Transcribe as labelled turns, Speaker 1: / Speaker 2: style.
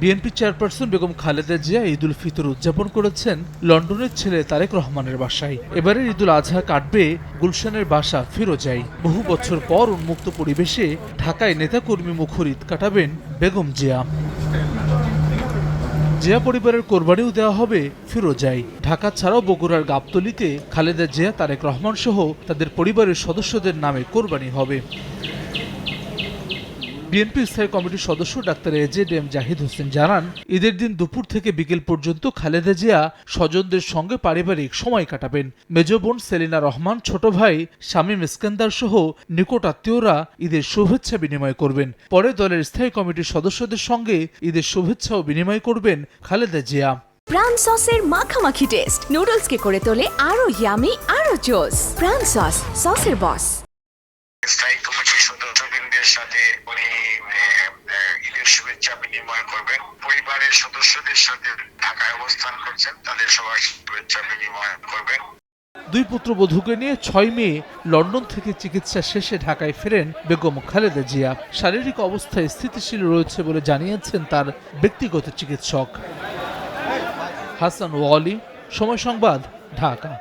Speaker 1: BNP chairperson Begum Khaleda Zia Eid ul Fitr উদযাপন করেছেন লন্ডনের ছেলে তারেক রহমানের বাসায়। এবারের ঈদুল আজহা কাটবে গুলশানের বাসা ফিরোজাই বহু বছর পর উন্মুক্ত পরিবেশে ঢাকায় নেতাকর্মী মুখর ঈদ কাটাবেন বেগম জিয়া। জিয়া পরিবারের কোরবানিও দেওয়া হবে ফিরোজাই ঢাকা ছাড়াও বগুড়ার গাবতলিতে খালেদা জিয়া, তারেক রহমান সহ তাদের পরিবারের সদস্যদের নামে কোরবানি হবে। বিএনপি স্থায়ী কমিটির সদস্য doctor AZ M Zahid Hossain জানান, ঈদের দিন দুপুর থেকে বিকেল পর্যন্ত খালেদা জিয়া স্বজনদের সঙ্গে পারিবারিক সময় কাটাবেন। মেজ বোন সেলিনা রহমান, ছোট ভাই শামীম ইস্কান্দার সহ নিকট আত্মীয়রা ঈদের শুভেচ্ছা বিনিময় করবেন। পরে দলের স্থায়ী কমিটির সদস্যদের সঙ্গে ঈদের শুভেচ্ছাও বিনিময় করবেন খালেদা জিয়া।
Speaker 2: প্রাণ সসের মাখামাখি টেস্ট। নুডলসকে করে তোলে আরও ইয়ামি আরও জোস। প্রাণ সস, সসের বস
Speaker 3: সদস্যবৃন্দের সাথে উনি ঈদের শুভেচ্ছা বিনিময় করবেন। পরিবারের সদস্যদের সাথে ঢাকায় অবস্থান করছেন, তাদের সবার শুভেচ্ছা বিনিময় করবেন।
Speaker 1: দুই পুত্রবধূকে নিয়ে ছয় মে লন্ডন থেকে চিকিৎসা শেষে ঢাকায় ফেরেন বেগম খালেদা জিয়া। শারীরিক অবস্থায় স্থিতিশীল রয়েছে বলে জানিয়েছেন তার ব্যক্তিগত চিকিৎসক। হাসান ওয়ালি, সময় সংবাদ, ঢাকা।